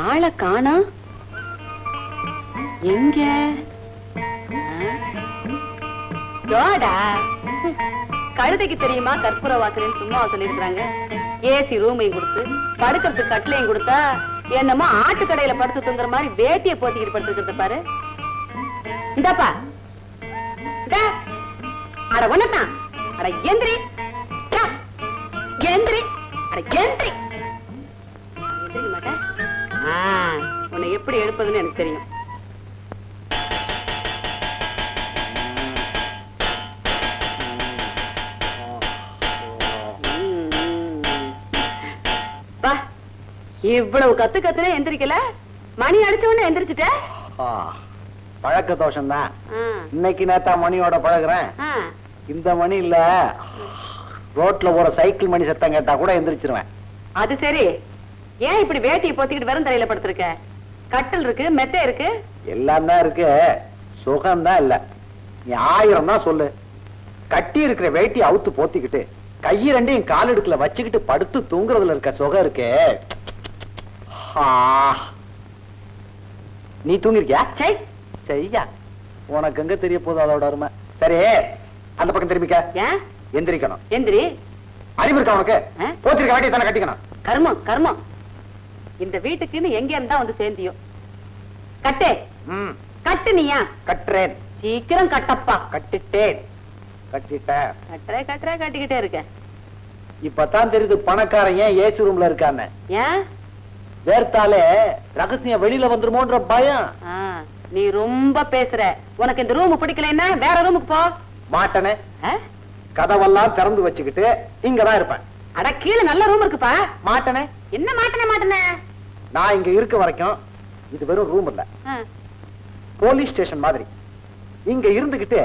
ஆளை காணா? எங்க? கழுதைக்கு தெரியுமா கற்பூர வாசலின்னு சும்மா சொல்லியிருக்கிறாங்க. ஏசி ரூமையும் கொடுத்து படுக்கிறதுக்கு கட்டிலையும் கொடுத்தா என்னமோ ஆட்டு கடையில படுத்து தூங்குற மாதிரி வேட்டியை போத்திக்கிட்டு படுத்துக்கிறத பாரு. இந்தாப்பா. அட ஒன்னதான் அட எந்திரி. எந்திரி. அட எந்திரி. எடுப்பதுன்னு எனக்கு தெரியும். இவ்வளவு கத்து கத்துனே எந்திரிக்கல? மணி அடிச்ச உடனே எந்திரிச்சிட்ட? பழக்க தோஷம் தான் இன்னைக்கு நேத்தா மணியோட பழகுறேன். இந்த மணி இல்ல ரோட்ல ஒரு சைக்கிள் மணி சத்தம் கேட்டா கூட எந்திரிச்சிருவேன். அது சரி. ஏன் இப்படி வேட்டியை போத்திக்கிட்டு வெறும் தரையில படுத்திருக்க? கட்டில் இருக்கு மெத்தை இருக்கு? எல்லாம் தான் இருக்கு. சுகம் தான் இல்ல. நீ ஆயிரம் தான் சொல்லு. கட்டி இருக்கிற வேட்டி அவுத்து போத்திக்கிட்டு கையை ரெண்டையும் கால் இடுக்குல வச்சுக்கிட்டு படுத்து தூங்குறதுல இருக்க சுகம் இருக்கே. நீ தூங்கிருக்கியா? சை. செய்யா. உனக்கு எங்க தெரிய போதும் அதோட அருமை. சரி அந்த பக்கம் திரும்பிக்க. எந்திரிக்கணும். எந்திரி. அறிவு இருக்கா உனக்கு? போத்திருக்க வேட்டியை தானே கட்டிக்கணும். கர்மம் கர்மம். இந்த வீட்டுக்குன்னு எங்க இருந்தா வந்து சேர்ந்தியோ கட்டே. கட்டு நீயா? கட்டுறேன். சீக்கிரம் கட்டப்பா. கட்டிட்டேன். கட்டிட்டேன் கட்டுற கட்டுற கட்டிக்கிட்டே இருக்க. இப்பதான் தெரியுது பணக்காரன் ஏன் ஏசி ரூம்ல இருக்கான்னு. ஏன்? வேர்த்தாலே ரகசியம் வெளியில வந்துருமோன்ற பயம். நீ ரொம்ப பேசுற. உனக்கு இந்த ரூம் பிடிக்கலைன்னா வேற ரூமுக்கு போ. மாட்டனே? கதவெல்லாம் திறந்து வச்சுக்கிட்டு இங்கதான் இருப்பேன். அட கீழே நல்ல ரூம் இருக்குப்பா. மாட்டனே. என்ன மாட்டனே மாட்டனே? நான் இங்க இருக்க வரைக்கும் இது வெறும் ரூம் இல்ல. போலீஸ் ஸ்டேஷன் மாதிரி. இங்க இருந்துகிட்டு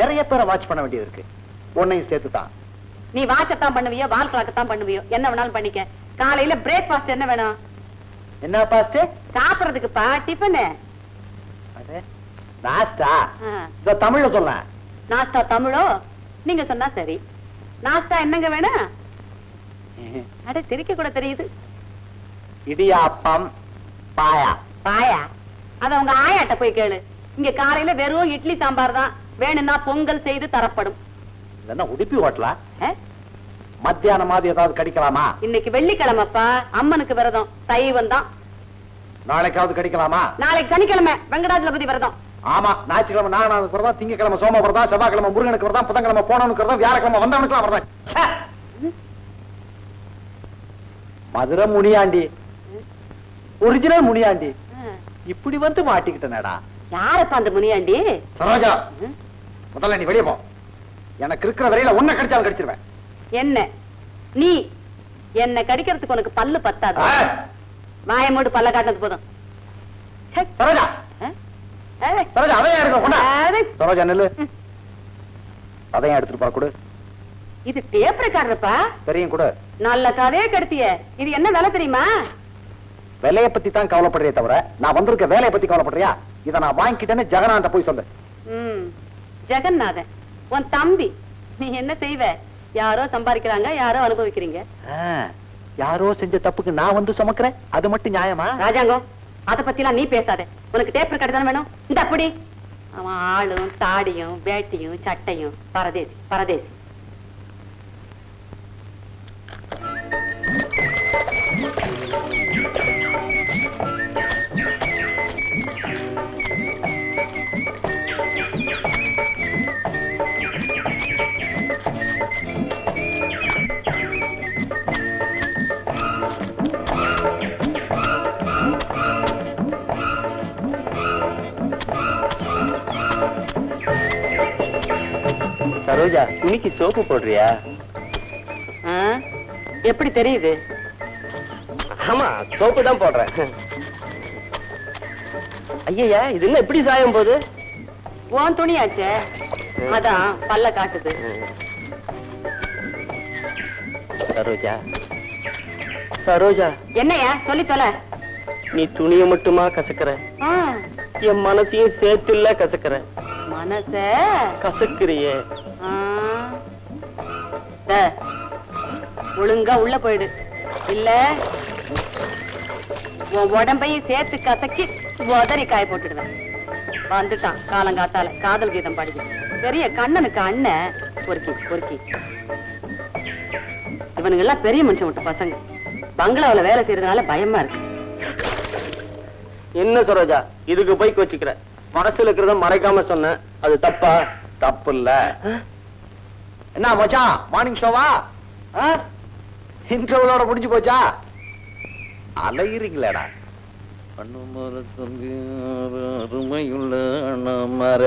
நிறைய பேரை வாட்ச் பண்ண வேண்டியது இருக்கு. உன்னையும் சேர்த்து தான் நீ வாட்சத்தான் பண்ணுவியோ வால் கிளாக்கத்தான் பண்ணுவியோ என்ன வேணாலும் பண்ணிக்க. காலையில பிரேக்ஃபாஸ்ட் என்ன வேணும்? என்ன பாஸ்ட் சாப்பிடுறதுக்குப்பா டிஃபனு நாஸ்டா? இத தமிழ்ல சொல்ல நாஸ்டா தமிழோ? நீங்க சொன்னா சரி. நாஸ்டா என்னங்க வேணும்? அட சிரிக்க கூட தெரியுது. இடியாப்பம் பாயா. பாயா? அத உங்க ஆயாட்ட போய் கேளு. இங்க காலையில வெறும் இட்லி சாம்பார் தான். வேணும்னா பொங்கல் செய்து தரப்படும். என்ன உடுப்பி? மத்தியானம் மாதிரி ஏதாவது கடிக்கலாமா? இன்னைக்கு வெள்ளிக்கிழமைப்பா. அம்மனுக்கு விரதம். சைவம் தான். நாளைக்காவது கடிக்கலாமா? நாளைக்கு சனிக்கிழமை வெங்கடாஜலபதி விரதம். ஆமா ஞாயிற்றுக்கிழமை நாகநாதனுக்கு வரதான் திங்கக்கிழமை சோம வரதான் செவ்வாய்க்கிழமை முருகனுக்கு வரதான் புதன்கிழமை போனவனுக்கு வரதான் வியாழக்கிழமை வந்தவனுக்குலாம் வரதான் ச்சே! மதுரை முனியாண்டி. ஒரிஜினல் முனியாண்டி. இப்படி வந்து மாட்டிக்கிட்டனடா. யாரப்பா அந்த முனியாண்டி சரோஜா? முதல்ல நீ வெளியே போ. எனக்கு இருக்கிற வரையில உன்னை கடிச்சாலும் கடிச்சிருவேன். என்ன? நீ என்ன கடிக்கிறதுக்கு உனக்கு பல்லு பத்தாது? ஆ! வாய மூடு பல்ல காட்டினது போதும். சரோஜா. சரோஜா அதையும் எடுக்க கொண்டா. அது, சரோஜா நெல்லு. அதையும் எடுத்துட்டு போற கொடு. இது டேப் ரெக்கார்டர்ப்பா தெரியும் கொடு. நல்ல கதையே கெடுத்திய. இது என்ன விலை தெரியுமா? விலைய பத்தி தான் கவலைப்படுறியே தவிர நான் வந்திருக்க வேலையை பத்தி கவலைப்படுறியா? இதை நான் வாங்கிக்கிட்டேன்னு ஜெகனாண்ட போய் சொல்லு. ம் ஜெகநாதன் உன் தம்பி நீ என்ன செய்வ? யாரோ சம்பாதிக்கிறாங்க யாரோ அனுபவிக்கிறீங்க? யாரோ செஞ்ச தப்புக்கு நான் வந்து சுமக்கிறேன்? அது மட்டும் நியாயமா? ராஜாங்கம் அத பத்திலாம் நீ பேசாத. உனக்கு டேப் ரெக்கார்டு தானே வேணும்? இந்த அப்படி அவன் ஆளும் தாடியும் வேட்டியும் சட்டையும் பரதேசி பரதேசி. சரோஜா துணிக்கு சோப்பு போடுறியா? எப்படி தெரியுது? ஆமா சோப்பு தான் போடுறேன். ஐயா இது என்ன எப்படி சாயம் போகுது? உன் துணியாச்சே அதான் பல்ல காட்டுது. சரோஜா. சரோஜா. என்னையா? சொல்லி தொலை. நீ துணியை மட்டுமா கசக்குற? என் மனசையும் சேர்த்துல கசக்குற? மனச? கசக்குறியே. ஒழுங்கா உள்ள போயிடு. இல்ல உன் உடம்பையும் சேர்த்து கசக்கி உதறி காய போட்டுடுவேன். வந்துட்டான் காலங்காத்தால காதல் கீதம் பாடுது பெரிய கண்ணனுக்கு அண்ணன் பொறுக்கி பொறுக்கி. இவனுங்க எல்லாம் பெரிய மனுஷன் விட்ட பசங்க. பங்களாவுல வேலை செய்யறதுனால பயமா இருக்கு. என்ன சரோஜா இதுக்கு போய் கோச்சுக்கிற? மனசுல இருக்கிறத மறைக்காம சொன்னேன் அது தப்பா? தப்பு இல்ல. என்ன மச்சான் மார்னிங் ஷோவா இன்டர்வலோட முடிஞ்சு போச்சா? அலையிறீங்களேடா. அருமையுள்ள மர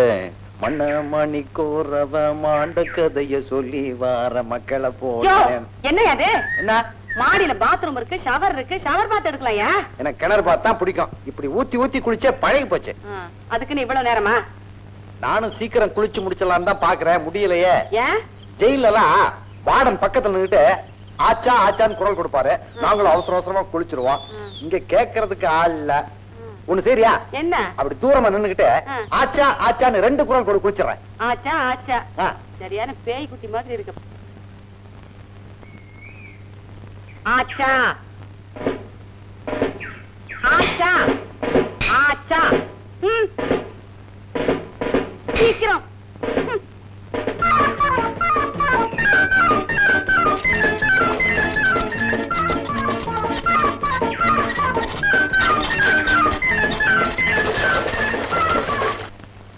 மண்ண மணி கோரவ மாண்ட கதைய சொல்லி வார மக்களை யோ, போனேன் என்ன அது என்ன? மாடியில பாத்ரூம் இருக்கு ஷவர் இருக்கு ஷவர் பாத் எடுக்கலாம்யா? எனக்கு கிணறு பார்த்தா பிடிக்கும். இப்படி ஊத்தி ஊத்தி குளிச்சே பழகி போச்சு. ஆ, அதுக்கு நீ இவ்வளவு நேரமா? நானும் சீக்கிரம் குளிச்சு முடிச்சலாம்னு தான் பாக்குறேன். முடியலையே. ஏன்? ஜெயில எல்லாம் வார்டன் பக்கத்துல நின்னுட்டு ஆச்சா ஆச்சான்னு குரல் கொடுப்பாரு. நாங்களும் அவசர அவசரமா குளிச்சிருவோம். இங்க கேட்கறதுக்கு ஆள் இல்ல. ஒண்ணு சரியா? என்ன? அப்படி தூரமா நின்னுகிட்டு. ஆச்சா ஆச்சான்னு ரெண்டு குரல் கொடு குளிச்சிடுறேன். ஆச்சா ஆச்சா. சரியான பேய் குட்டி மாதிரி இருக்கு. ஆச்சா. ஆச்சா. ஆச்சா. சீக்கிரம்.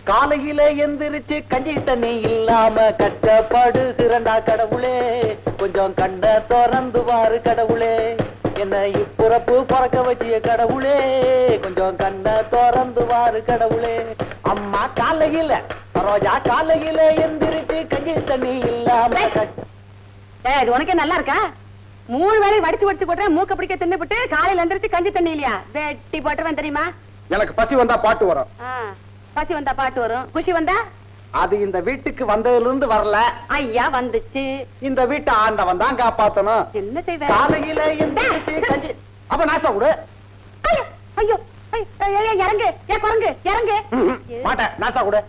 காலையில எந்திரிச்சு கஞ்சி தண்ணி இல்லாம கஷ்டப்படுகிறண்டா கடவுளே. கொஞ்சம் கண்ண திறந்து வாரு கடவுளே. என்ன இப்புறப்பு பறக்க வச்சிய கடவுளே. கொஞ்சம் கண்ண திறந்து வாரு கடவுளே. அம்மா காலையில சரோஜா காலையில எந்திரிச்சு கஞ்சி தண்ணி இல்லாம இது உனக்கே நல்லா இருக்கா? மூணு வேளை வடிச்சு வடிச்சு போட்டுறேன் மூக்க பிடிக்க தின்னுபிட்டு காலையில எந்திரிச்சு கஞ்சி தண்ணி இல்லையா? வெட்டி போட்டுருவேன் தெரியுமா? எனக்கு பசி வந்தா பாட்டு வரும். பசி வந்தா பாட்டு வரும். குஷி வந்தா? அது இந்த வீட்டுக்கு வந்ததுல இருந்து வரல. ஐயா வந்துச்சு. இந்த வீட்டை ஆண்டவன் தான் காப்பாத்தணும். என்ன செய்வேன் காலையில எந்திரிச்சு கஞ்சி அப்ப நாஸ்டா கொடு. ஐயோ ஐயோ ஐயோ, ஐயோ, ஐயோ, இறங்கு. ஏ குரங்கு இறங்கு. ம்ஹும். மாட்டேன். நாஸ்டா கொடு.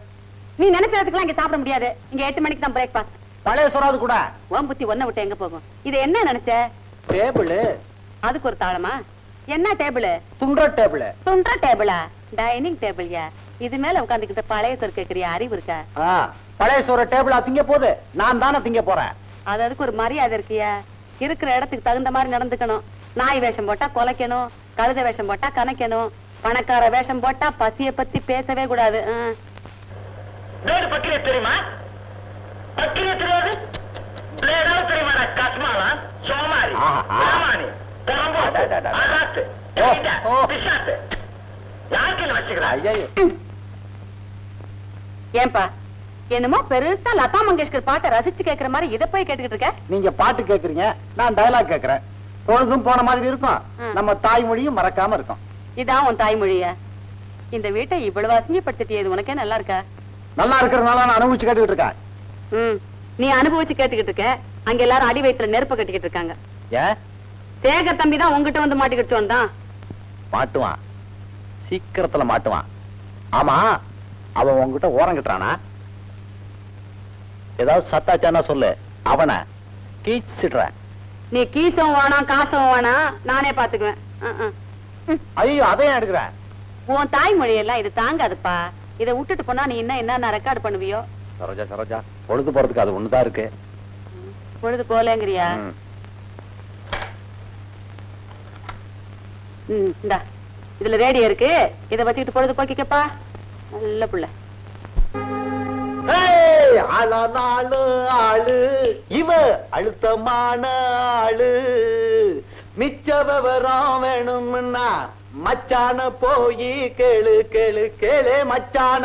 நீ நினைச்சதுக்கெல்லாம் இங்க சாப்பிட முடியாது. இங்க எட்டு மணிக்கு தான் பிரேக்ஃபாஸ்ட் பழைய சொராது கூட. ஓம் புத்தி ஒன்ன விட்டு எங்க போகும்? இது என்ன நினைச்ச? டேபிள். அதுக்கு ஒரு தாளமா? என்ன டேபிள்? துண்ட டேபிள். துண்ட டேபிளா? டைனிங் டேபிள்யா? இது மேல உட்காந்துக்கிட்ட பழைய சொல் கேக்குறிய அறிவு இருக்கா? பழைய சோற டேபிளா திங்க போகுது. நான் தானே திங்க போறேன். அது அதுக்கு ஒரு மரியாதை இருக்கியா. இருக்கிற இடத்துக்கு தகுந்த மாதிரி நடந்துக்கணும். நாய் வேஷம் போட்டா கொலைக்கணும் கழுத வேஷம் போட்டா கணக்கணும் பணக்கார வேஷம் போட்டா பசிய பத்தி பேசவே கூடாது. தெரியுமா? தெரியாது. கஸ்மாலா சோமாரி ஆஹா. ராமானி பெரம்போக்கு ஏன்பா? என்னமோ பெருசா லதா மங்கேஷ்கர் பாட்டை ரசிச்சு கேக்குற மாதிரி இத போய் கேட்டுக்கிட்டு இருக்க? நீங்க பாட்டு கேக்குறீங்க நான் டயலாக் கேக்குறேன். பொழுதும் போன மாதிரி இருக்கும். நம்ம தாய்மொழியும் மறக்காம இருக்கும். இதான் உன் தாய்மொழிய. இந்த வீட்டை இவ்வளவு அசிங்கப்படுத்திட்டியது உனக்கே நல்லா இருக்கா? நல்லா இருக்கிறதுனால நான் அனுபவிச்சு கேட்டுக்கிட்டு இருக்கேன். ம். நீ அனுபவிச்சு கேட்டுக்கிட்டு இருக்க. அங்க எல்லாரும் அடி வயிற்றுல நெருப்ப கட்டிக்கிட்டு இருக்காங்க. ஏன் சேகர் தம்பி தான் உங்ககிட்ட வந்து மாட்டிக்கிச்சோன் தான் மாட்டுவான். சீக்கிரத்துல மாட்டுவான். ஆமா அவன் உன்கிட்ட ஓரம் கட்டுறானா ஏதாவது சத்தாச்சானா சொல்லு. அவனை கீச்சிடுறேன். நீ கீசம் வேணாம் காசும் வேணாம். நானே பாத்துக்குவேன். ஐயோ அதையும் எடுக்கிறேன். உன் தாய்மொழி எல்லாம் இது தாங்காதுப்பா. இதை விட்டுட்டு போனா நீ இன்னும் என்ன ரெக்கார்ட் பண்ணுவியோ? சரோஜா சரோஜா பொழுது போறதுக்கு அது ஒண்ணுதான் இருக்கு. பொழுது போலேங்கிறியா இந்தா. இதுல ரேடியோ இருக்கு. இத வச்சுக்கிட்டு பொழுது போக்கிக்கப்பா. நல்ல புள்ள. அழனாளு ஆளு. இவ அழுத்தமான ஆளு. மிச்ச விவரம் வேணும்னா மச்சான போய் கேளு கேளு கேளு மச்சான.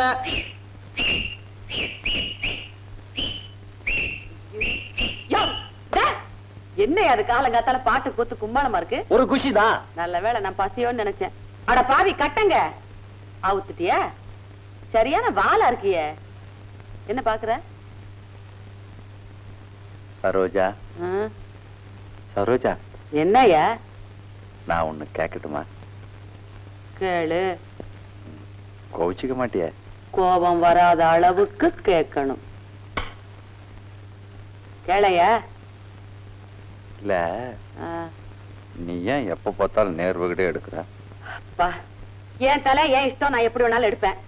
என்ன அது காலங்காத்தால பாட்டு கூத்து கும்மாளமா இருக்கு? ஒரு குஷி தான் நல்ல வேளை நான் பசியோன்னு நினைச்சேன். அட பாவி கட்டங்க. அவுத்துட்டியா சரியான வாளா இருக்கியே. என்ன பாக்குற? சரோஜா? சரோஜா. என்னய்யா? நான் ஒண்ணு கேட்கட்டுமா கேளு. கோவிச்சுக்க மாட்டிய? கோபம் வராத அளவுக்கு கேட்கணும் கேளையா? இல்ல. நீ ஏன் எப்ப பார்த்தாலும் நேர்வுகிட்டே எடுக்கிற? அப்பா என் தலை என் இஷ்டம் நான் எப்படி வேணாலும் எடுப்பேன்.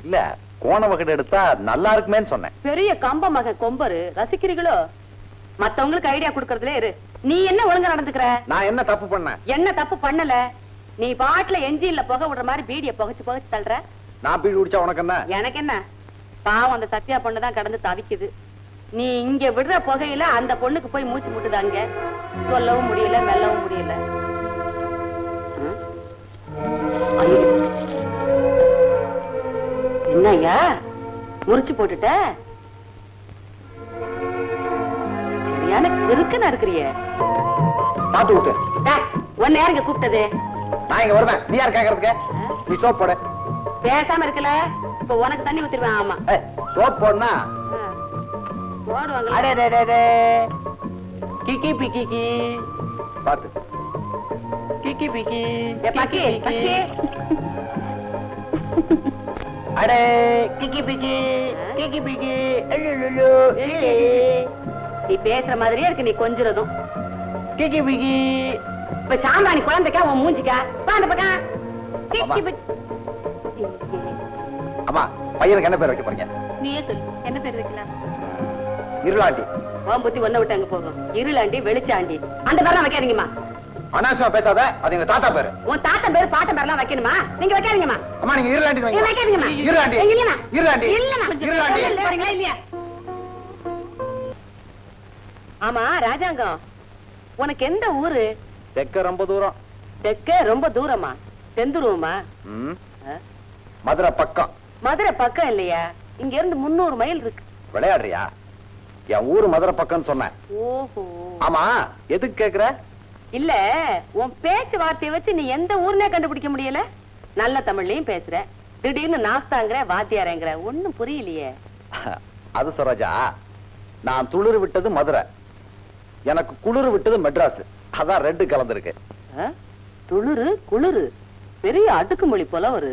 இல்ல கோண வகடு எடுத்தா நல்லா இருக்குமேன்னு சொன்னேன். பெரிய கம்ப மக கொம்பரு ரசிக்கிறீங்களோ மத்தவங்களுக்கு ஐடியா கொடுக்கறதுல இரு. நீ என்ன ஒழுங்கா நடந்துக்கிற? நான் என்ன தப்பு பண்ணேன்? என்ன தப்பு பண்ணல? நீ பாட்டுல என்ஜின்ல புகை விடுற மாதிரி பீடிய புகைச்சு புகைச்சு தள்ளுற. நான் பீடி குடிச்சா உனக்கு என்ன? எனக்கு என்ன? பாவம் அந்த சத்யா பொண்ணு தான் கடந்து தவிக்குது. நீ இங்க விடுற புகையில அந்த பொண்ணுக்கு போய் மூச்சு முட்டுது அங்க. சொல்லவும் முடியல மெல்லவும் முடியல. என்னய்யா? முறிச்சு போட்டுட்ட? சரியான கிறுக்கனா இருக்கிறியே பாத்து விட்டு உன்னை யார் இங்க கூப்பிட்டது? நான் இங்க வருவேன். நீ யார் கேக்குறதுக்கு? நீ சோப் போடு. பேசாம இருக்கல. இப்ப உனக்கு தண்ணி ஊத்திருவேன் ஆமா. சோப் போடுனா? போடுவாங்களா? அடே டே, டே, டே. கிக்கி பிக்கி பாத்து கிக்கி பக்கி, பக்கி. அடே கிக்கி பிக்கி கிக்கி பிக்கி நீ பேசுற மாதிரியே இருக்கு நீ கொஞ்சுறதும். கிக்கி பிக்கி. இப்ப சாம்பாணி குழந்தைக்கா உன் மூஞ்சிக்கா? வா அந்த பக்கம். கிக்கி அம்மா. பிக். அம்மா பையனுக்கு என்ன பேர் வைக்க போறீங்க? நீயே சொல்லு என்ன பேர் வைக்கலாம்? இருளாண்டி. உன் புத்தி ஒன்ன விட்டு அங்க போகும். இருளாண்டி வெளிச்சாண்டி. அந்த பேர்லாம் வைக்காதீங்கம்மா. அனாவசியமா பேசாத அது எங்க தாத்தா பேரு. உன் தாத்தன் பேரு பாட்டன் பேர்லாம் வைக்கணுமா? நீங்க வைக்காதீங்கம்மா. அம்மா நீங்க இருளாண்டி நீங்க வைக்காதீங்கம்மா. இருளாண்டி. இல்லம்மா இருளாண்டி. இல்லம்மா. இருளாண்டி. இல்ல, இல்லையா? ஆமா ராஜாங்கம். உனக்கு எந்த ஊரு? தெக்க ரொம்ப தூரம். தெற்கே ரொம்ப தூரமா? செந்துருவமா? மதுரை பக்கம். மதுரை பக்கம் இல்லையா? இங்க இருந்து முன்னூறு மைல் இருக்கு. விளையாடுறியா? என் ஊரு மதுரை பக்கம்னு சொன்னேன். ஓஹோ. ஆமா எதுக்கு கேக்குற? இல்ல உன் பேச்சு வார்த்தையை வச்சு நீ எந்த ஊர்னே கண்டுபிடிக்க முடியல? நல்ல தமிழ்லயும் பேசுற. திடீர்னு நாஸ்தாங்கிற வாத்தியாரங்கிற. ஒண்ணும் புரியலையே. அது சரோஜா நான் துளிர் விட்டது மதுரை. எனக்கு குளிர் விட்டது மெட்ராஸ். அதான் ரெண்டு கலந்துருக்கு? துளுரு குளிரு. பெரிய அடுக்குமொழி போல ஒரு